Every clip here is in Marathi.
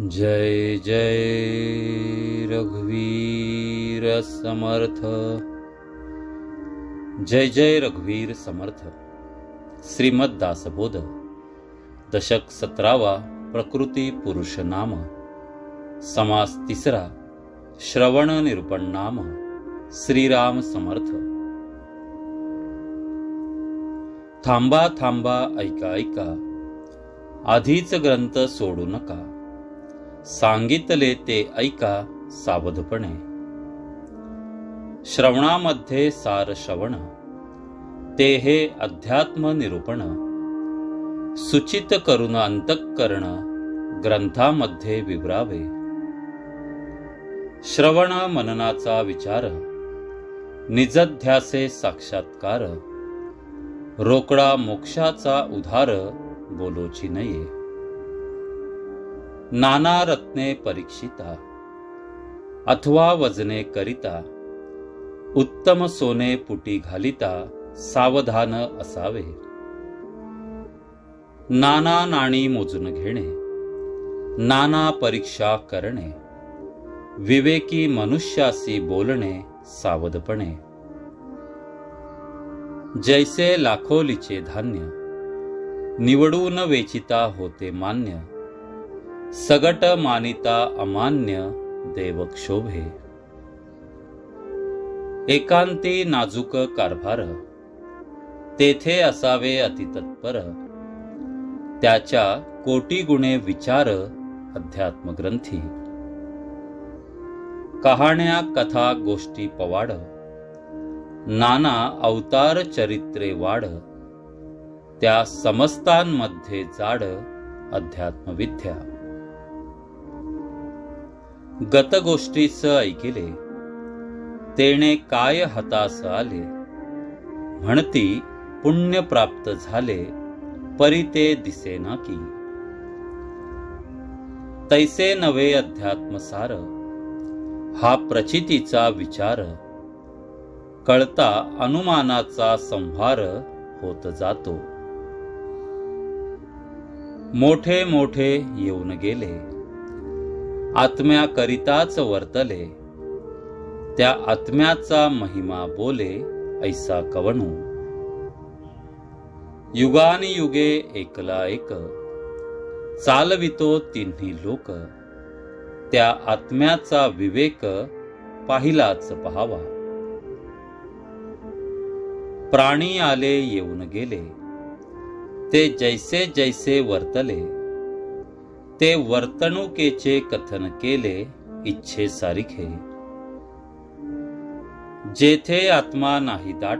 जय जय रघुवीर समर्थ। जय जय रघुवीर समर्थ। श्रीमद दासबोध। दशक सतरावा प्रकृती पुरुष नाम। समास तिसरा श्रवण निरूपण नाम श्रीराम समर्थ। थांबा थांबा ऐका ऐका. आधीच ग्रंथ सोडू नका. सांगितले ते ऐका सावधपणे. श्रवणामध्ये सार श्रवण ते हे अध्यात्म निरूपण सूचित करून अंतःकरण ग्रंथामध्ये विवरावे. श्रवण मननाचा विचार निजध्यासे साक्षात्कार रोकडा मोक्षाचा उधार बोलोची नये. नाना रत्ने परीक्षिता अथवा वजने करिता उत्तम सोने पुटी घालिता सावधान असावे. नाना नाणी मोजून घेणे नाना परीक्षा करणे विवेकी मनुष्यासी बोलणे सावधपणे. जैसे लाखोलीचे धान्य निवडून वेचिता होते मान्य सगट मानिता अमान्य देवक्षोभे एकांती नाजूक कारभार तेथे असावे अतितत्पर त्याच्या कोटी गुणे विचार अध्यात्मग्रंथी कहाण्या कथा गोष्टी पवाड नाना अवतार चरित्रे वाढ त्या समस्तांमध्ये जाड अध्यात्मविद्या गतगोष्टीच ऐकिले तेने काय हतास आले? म्हणती पुण्य प्राप्त झाले परी ते दिसेना की. तैसे नवे अध्यात्मसार हा प्रचितीचा विचार कळता अनुमानाचा संहार होत जातो. मोठे मोठे येऊन गेले. आत्म्याकरिताच वर्तले. त्या आत्म्याचा महिमा बोले ऐसा कवणू. युगानी युगे एकला एक चालवितो तिन्ही लोक. त्या आत्म्याचा विवेक पाहिलाच पहावा. प्राणी आले येऊन गेले. ते जैसे जैसे वर्तले. ते वर्तणुकेचे कथन केले इच्छे सारिखे. जेथे आत्मा नाही दाट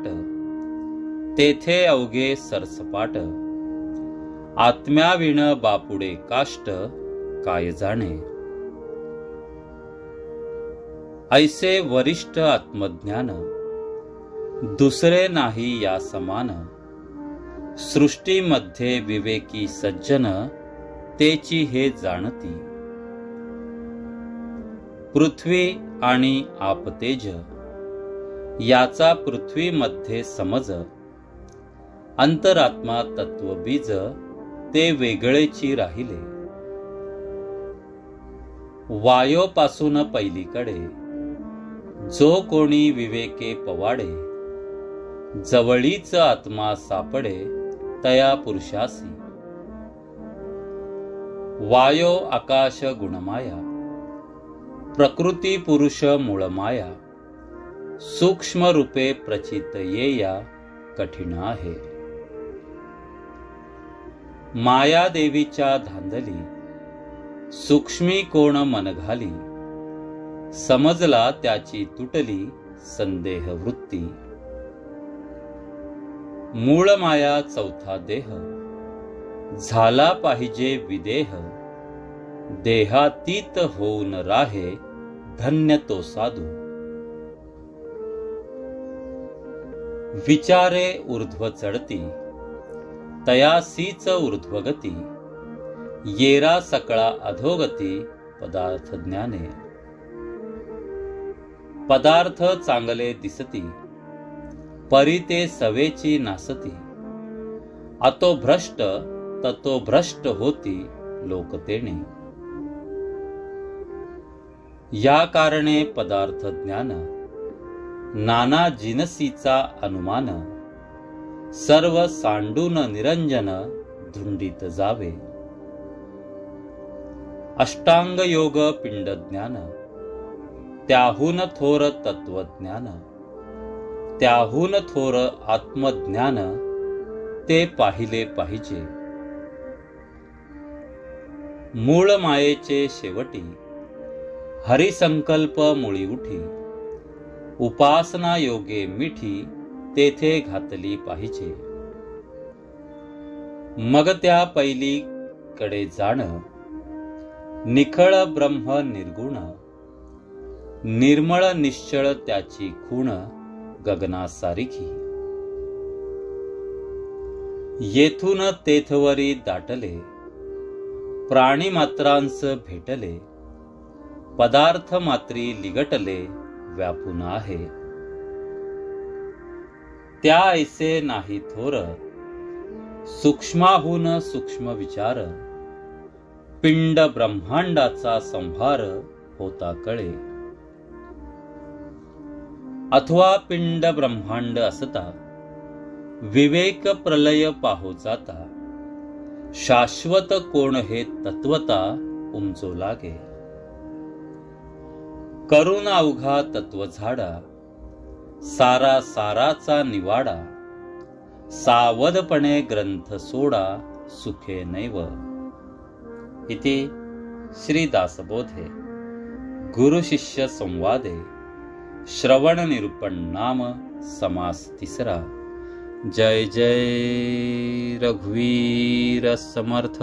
तेथे अवघे सरसपाट. आत्म्याविण बापुडे काष्ट काय जाणे. ऐसे वरिष्ठ आत्मज्ञान दुसरे नाही या समान. सृष्टीमध्ये विवेकी सज्जन तेची हे जाणती. पृथ्वी आणि आपतेज याचा पृथ्वीमध्ये समज अंतरात्मा तत्वबीज ते वेगळेची राहिले. वायोपासून पहिलीकडे जो कोणी विवेके पवाडे जवळीच आत्मा सापडे तया पुरुषासी. वायो आकाश गुणमाया प्रकृती पुरुष मूळमाया सूक्ष्म रूपे प्रचित येया कठीण आहे. माया देवीच्या धांदली सूक्ष्मी कोण मन घाली समजला त्याची तुटली संदेह वृत्ती. मूळ माया चौथा देह झाला पाहिजे विदेह देहातीत होऊन राहे धन्य तो साधू. विचारे ऊर्ध्व चढती तयासीच ऊर्ध्वगती येरा सकळा अधोगती पदार्थ ज्ञाने. पदार्थ चांगले दिसती परी ते सवेची नासती. अतो भ्रष्ट ततो भ्रष्ट होती लोकतेने या कारणे पदार्थ ज्ञान नाना जिनसीचा अनुमान सर्व सांडून निरंजन धुंडीत जावे. अष्टांग योग पिंड ज्ञान त्याहून थोर तत्वज्ञान त्याहून थोर आत्मज्ञान ते पाहिले पाहिजे. मूळ मायेचे शेवटी हरिसंकल्प मुळी उठी. उपासना योगे मिठी तेथे घातली पाहिजे. मग त्या पैली कडे जाण. निखळ ब्रह्म निर्गुण. निर्मळ निश्चळ त्याची खूण गगनासारिखी. येथून तेथवरी दाटले. प्राणी मात्रांस भेटले. पदार्थ मात्री लिगटले व्यापून आहे. त्या ऐसे नाही थोर सूक्ष्माहून सूक्ष्म विचार पिंड ब्रह्मांडाचा संभार होता कळे. अथवा पिंड ब्रह्मांड असता विवेक प्रलय पाहो जाता शाश्वत कोण हे तत्वता उमचो लागे. करुण अवघा तत्व झाडा सारा साराचा निवाडा सावधपणे ग्रंथ सोडा सुखे नैव. इति श्रीदासबोधे गुरुशिष्य संवादे श्रवण निरूपण नाम समास तिसरा जय जय रघुवीर समर्थ.